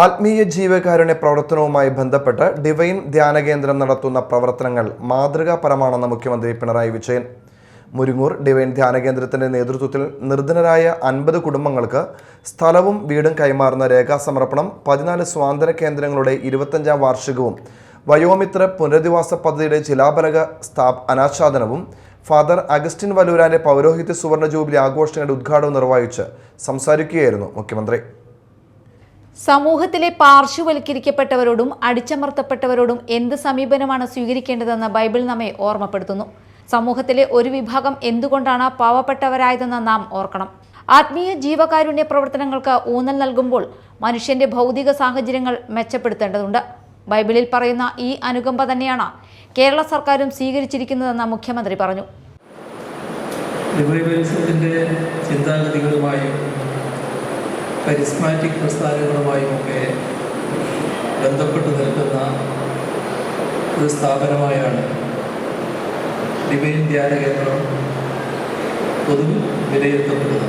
ആത്മീയ ജീവകാരുണ്യ പ്രവർത്തനവുമായി ബന്ധപ്പെട്ട് ഡിവൈൻ ധ്യാന കേന്ദ്രം നടത്തുന്ന പ്രവർത്തനങ്ങൾ മാതൃകാപരമാണെന്ന് മുഖ്യമന്ത്രി പിണറായി വിജയൻ. മുരിങ്ങൂർ ഡിവൈൻ ധ്യാന കേന്ദ്രത്തിന്റെ നേതൃത്വത്തിൽ നിർധനരായ അൻപത് കുടുംബങ്ങൾക്ക് സ്ഥലവും വീടും കൈമാറുന്ന രേഖാസമർപ്പണം പതിനാല് സ്വാതന്ത്ര്യ കേന്ദ്രങ്ങളുടെ ഇരുപത്തഞ്ചാം വാർഷികവും വയോമിത്ര പുനരധിവാസ പദ്ധതിയുടെ ശിലാഫലക സ്ഥാ അനാച്ഛാദനവും ഫാദർ അഗസ്റ്റിൻ വലൂരാന്റെ പൗരോഹിത്യ സുവർണ ജൂബിലി ആഘോഷങ്ങളുടെ ഉദ്ഘാടനം നിർവഹിച്ച് സംസാരിക്കുകയായിരുന്നു മുഖ്യമന്ത്രി. സമൂഹത്തിലെ പാർശ്വവൽക്കരിക്കപ്പെട്ടവരോടും അടിച്ചമർത്തപ്പെട്ടവരോടും എന്ത് സമീപനമാണ് സ്വീകരിക്കേണ്ടതെന്ന് ബൈബിൾ നമ്മെ ഓർമ്മപ്പെടുത്തുന്നു. സമൂഹത്തിലെ ഒരു വിഭാഗം എന്തുകൊണ്ടാണ് പാവപ്പെട്ടവരായതെന്ന് നാം ഓർക്കണം. ആത്മീയ ജീവകാരുണ്യ പ്രവർത്തനങ്ങൾക്ക് ഊന്നൽ നൽകുമ്പോൾ മനുഷ്യന്റെ ഭൗതിക സാഹചര്യങ്ങൾ മെച്ചപ്പെടുത്തേണ്ടതുണ്ട്. ബൈബിളിൽ പറയുന്ന ഈ അനുകമ്പ തന്നെയാണ് കേരള സർക്കാരും സ്വീകരിച്ചിരിക്കുന്നതെന്ന് മുഖ്യമന്ത്രി പറഞ്ഞു. ചിന്താഗതികളുമായും കരിസ്മാറ്റിക് പ്രസ്ഥാനങ്ങളുമായും ഒക്കെ ബന്ധപ്പെട്ട് നിൽക്കുന്ന ഒരു സ്ഥാപനമായാണ് ഡിവൈൻ ധ്യാന കേന്ദ്രം പൊതുവിൽ വിലയിരുത്തപ്പെടുന്നത്.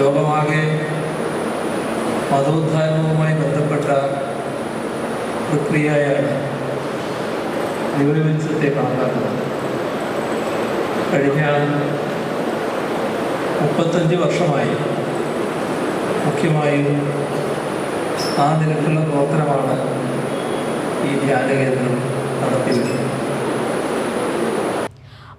ലോകമാകെ മതോദ്ധാരണവുമായി ബന്ധപ്പെട്ട പ്രക്രിയയാണ് റിവൈവലിസത്തെ കണക്കാക്കുന്നത് കഴിഞ്ഞ മുപ്പത്തഞ്ച് വർഷമായി മുഖ്യമായും ആ നിരക്കുള്ള ഗോത്രമാണ് ഈ ധ്യാന കേന്ദ്രം നടത്തിയിരുന്നത്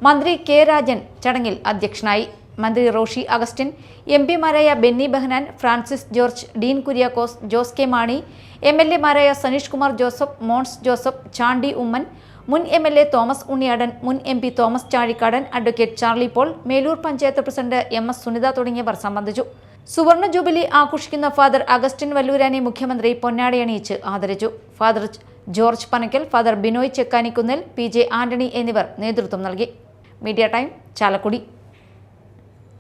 മന്ത്രി കെ രാജൻ ചടങ്ങിൽ അധ്യക്ഷനായി മന്ത്രി Roshy Augustine M പിമാരായ Benny Behanan Francis George Dean Kuriakose Jose K Mani M L എമാരായ Saneesh Kumar Joseph Mons Joseph Chandy Oommen മുൻ M L A Thomas Unniyadan മുൻ M P Thomas Chazhikadan advocate Charlie Paul Melur panchayat president M S Sunitha തുടങ്ങിയവർ സംബന്ധിച്ചു. സുവർണ jubilee ആഘോഷിക്കുന്ന father Augustine വല്ലൂരാനെ മുഖ്യമന്ത്രി പൊന്നാടയണിയിച്ച് ആദരിച്ചു. Father George Panakkal father Binoy Chekkanikkunnil P J Antony എന്നിവർ നേതൃത്വം നൽകി. Media time Chalakudy.